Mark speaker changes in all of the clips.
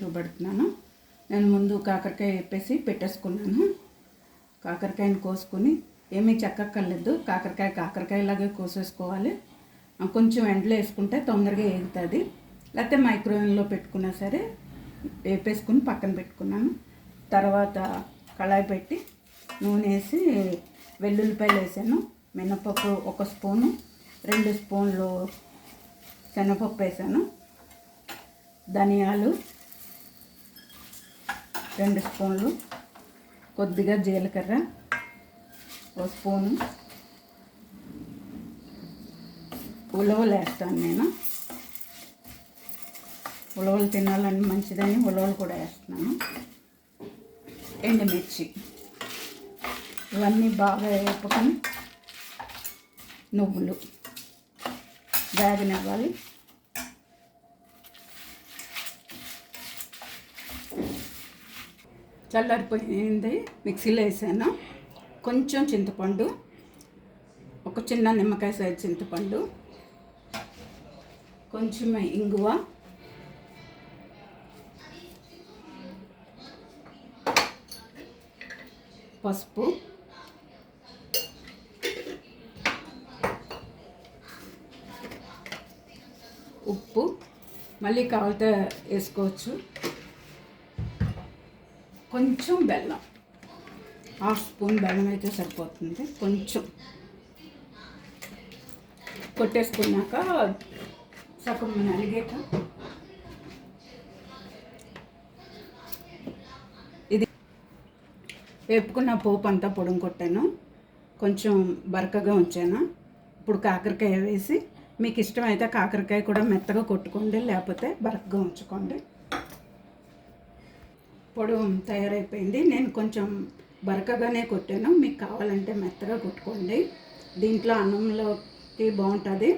Speaker 1: చూపెడుతున్నాను. నేను ముందు కాకరకాయ వేపేసి పెట్టేసుకున్నాను. కాకరకాయని కోసుకొని ఏమీ చెక్కక్కర్లేదు. కాకరకాయ కాకరకాయలాగే కోసేసుకోవాలి. కొంచెం ఎండలో వేసుకుంటే తొందరగా వేగుతుంది లేకపోతే మైక్రోవేవ్లో పెట్టుకున్నా సరే వేపేసుకుని పక్కన పెట్టుకున్నాను. తర్వాత కళాయి పెట్టి నూనె వేసి వెల్లుల్లిపాయలు వేసాను. మినపప్పు ఒక స్పూను రెండు స్పూన్లు శనగపప్పు వేసాను. ధనియాలు రెండు స్పూన్లు కొద్దిగా జీలకర్ర ఒక స్పూను ఉలవలు వేస్తాను నేను. ఉలవలు తినాలని మంచిదని ఉలవలు కూడా వేస్తున్నాను. ఎండుమిర్చి. ఇవన్నీ బాగా వేపుకొని నువ్వులు వేగనివ్వాలి చల్లారిపోయింది. మిక్సీలో వేసాను. కొంచెం చింతపండు ఒక చిన్న నిమ్మకాయ సైజ్ చింతపండు కొంచెం ఇంగువ పసుపు ఉప్పు మళ్ళీ కావాలితే వేసుకోవచ్చు. కొంచెం బెల్లం. హాఫ్ స్పూన్ బెల్లం అయితే సరిపోతుంది. కొంచెం కొట్టేసుకున్నాక సగం నలిగాక ఇది వేపుకున్న పోపు అంతా పొడుం కొట్టాను. కొంచెం బరకగా ఉంచాను. ఇప్పుడు కాకరకాయ వేసి మీకు ఇష్టమైతే కాకరకాయ కూడా మెత్తగా కొట్టుకోండి లేకపోతే బరకగా ఉంచుకోండి. పొడి తయారైపోయింది. నేను కొంచెం బరకగానే కొట్టాను. మీకు కావాలంటే మెత్తగా కొట్టుకోండి. దీంట్లో అన్నంలోకి బాగుంటుంది.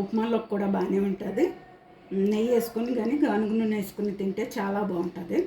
Speaker 1: ఉప్మాలోకి కూడా బాగానే ఉంటుంది. నెయ్యి వేసుకొని కానీ గానుగు నూనె వేసుకుని తింటే చాలా బాగుంటుంది.